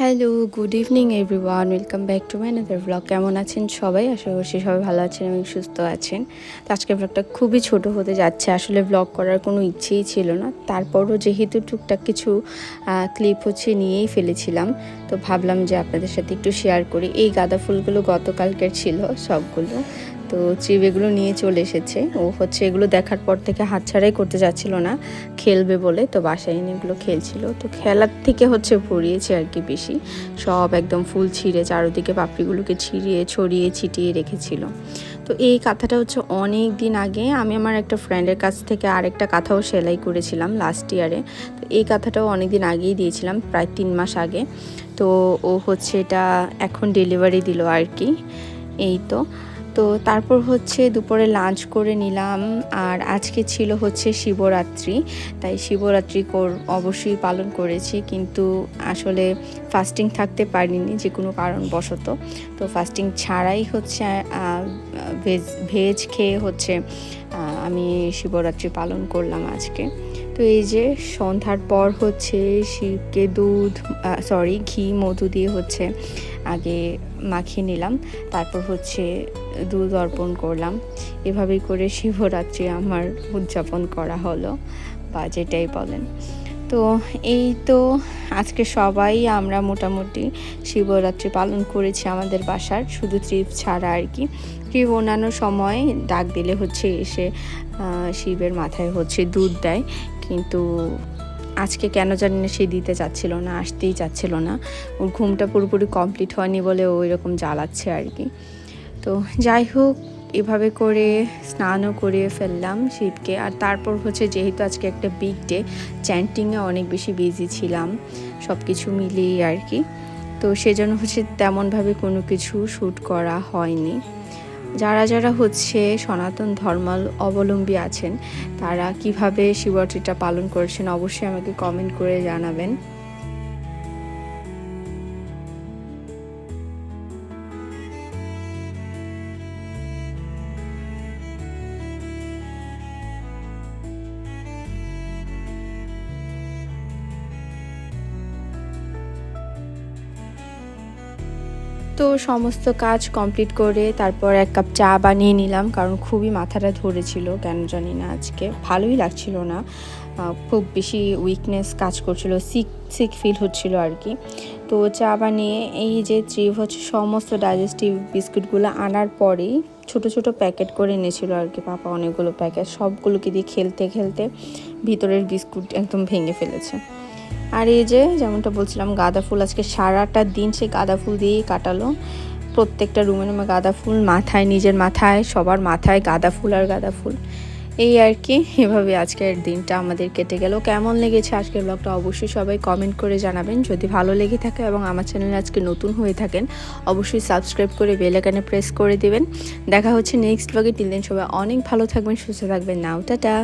Hello good evening everyone welcome back to my another blog কেমন আছেন সবাই? আশা করছি সবাই ভালো আছেন এবং সুস্থ আছেন। তো আজকের ব্লগটা খুবই ছোট হতে যাচ্ছে। আসলে ব্লগ করার কোনো ইচ্ছেই ছিল না। তারপরও যেহেতু টুকটাক কিছু ক্লিপ হচ্ছে নিয়েই ফেলেছিলাম। তো ভাবলাম যে আপনাদের সাথে একটু শেয়ার করি। এই গাঁদা ফুলগুলো গতকালকের ছিল সবগুলো। তো চিপ এগুলো নিয়ে চলে এসেছে। ও হচ্ছে এগুলো দেখার পর থেকে হাত ছাড়াই করতে যাচ্ছিল না, খেলবে বলে তো বাসায় এনে এগুলো খেলছিল। তো খেলার থেকে হচ্ছে ভরিয়েছে আর কি বেশি। সব একদম ফুল ছিঁড়ে, চারোদিকে পাপড়িগুলোকে ছিঁড়িয়ে, ছড়িয়ে, ছিটিয়ে রেখেছিল। তো এই কাঁথাটা হচ্ছে অনেক দিন আগে আমি আমার একটা ফ্রেন্ডের কাছ থেকে আরেকটা কাঁথাও সেলাই করেছিলাম লাস্ট ইয়ারে তো এই কাঁথাটাও অনেক দিন আগেই দিয়েছিলাম, প্রায় তিন মাস আগে। তো ও হচ্ছে এটা এখন ডেলিভারি দিল আর কি। এই তো। তো তারপর হচ্ছে দুপুরে লাঞ্চ করে নিলাম। আর আজকে ছিল হচ্ছে শিবরাত্রি, তাই শিবরাত্রি কর অবশ্যই পালন করেছি। কিন্তু আসলে ফাস্টিং থাকতে পারিনি যে কোনো কারণবশত। তো ফাস্টিং ছাড়াই হচ্ছে ভেজ ভেজ খেয়ে হচ্ছে আমি শিবরাত্রি পালন করলাম আজকে। তো এই যে সন্ধ্যার পর হচ্ছে শিবকে দুধ সরি ঘি, মধু দিয়ে হচ্ছে আগে মাখিয়ে নিলাম, তারপর হচ্ছে দুধ অর্পণ করলাম। এভাবেই করে শিবরাত্রি আমার উদযাপন করা হলো, বা যেটাই বলেন। তো এই তো আজকে সবাই আমরা মোটামুটি শিবরাত্রি পালন করেছি আমাদের বাসার, শুধু ট্রিপ ছাড়া আর কি। ট্রিপ অন্যান্য সময় ডাক দিলে হচ্ছে এসে শিবের মাথায় হচ্ছে দুধ দেয়। কিন্তু আজকে কেন জানি না সে দিতে চাচ্ছিল না, আসতেই চাচ্ছিল না। ওর ঘুমটা পুরোপুরি কমপ্লিট হয়নি বলে ও এরকম জ্বালাচ্ছে আর কি। তো যাই হোক এভাবে করে স্নানও করিয়ে ফেললাম শিবকে। আর তারপর হচ্ছে যেহেতু আজকে একটা বিগ ডে চ্যান্টিংয়ে অনেক বেশি বিজি ছিলাম সব কিছু মিলিয়ে আর কি। তো সেজন্য হচ্ছে তেমনভাবে কোনো কিছু শ্যুট করা হয়নি। যারা যারা হচ্ছে সনাতন ধর্ম অবলম্বী আছেন, তারা কীভাবে শিবরাত্রিটা পালন করেছেন অবশ্যই আমাকে কমেন্ট করে জানাবেন। তো সমস্ত কাজ কমপ্লিট করে তারপর এক কাপ চা বানিয়ে নিলাম, কারণ খুবই মাথাটা ধরেছিল, কেন জানি না আজকে। ভালোই লাগছিল না। খুব বেশি উইকনেস কাজ করছিল সিক সিক ফিল হচ্ছিল আর কি। তো চা বানিয়ে এই যে ট্রিপ হচ্ছে সমস্ত ডাইজেস্টিভ বিস্কুটগুলো আনার পরেই ছোট ছোট প্যাকেট করে এনেছিল আর কি পাপা অনেকগুলো প্যাকেট সবগুলোকে দিয়ে খেলতে খেলতে ভিতরের বিস্কুট একদম ভেঙে ফেলেছে। আর এই যে যেমনটা বলছিলাম, গাঁদা ফুল, আজকে সারাটা দিন সে গাঁদা ফুল দিয়েই কাটালো। প্রত্যেকটা রুমে রুমে গাঁদা ফুল মাথায়, নিজের মাথায়, সবার মাথায় গাঁদা ফুল আর গাঁদা ফুল। এই আর কি, এভাবে আজকের দিনটা আমাদের কেটে গেল। কেমন লেগেছে আজকের ব্লগটা অবশ্যই সবাই কমেন্ট করে জানাবেন। যদি ভালো লেগে থাকে এবং আমার চ্যানেলে আজকে নতুন হয়ে থাকেন, অবশ্যই সাবস্ক্রাইব করে বেলাকানে প্রেস করে দিবেন। দেখা হচ্ছে নেক্সট ব্লগে তিন দিন সবাই অনেক ভালো থাকবেন, সুস্থ থাকবেন। নাও টাটা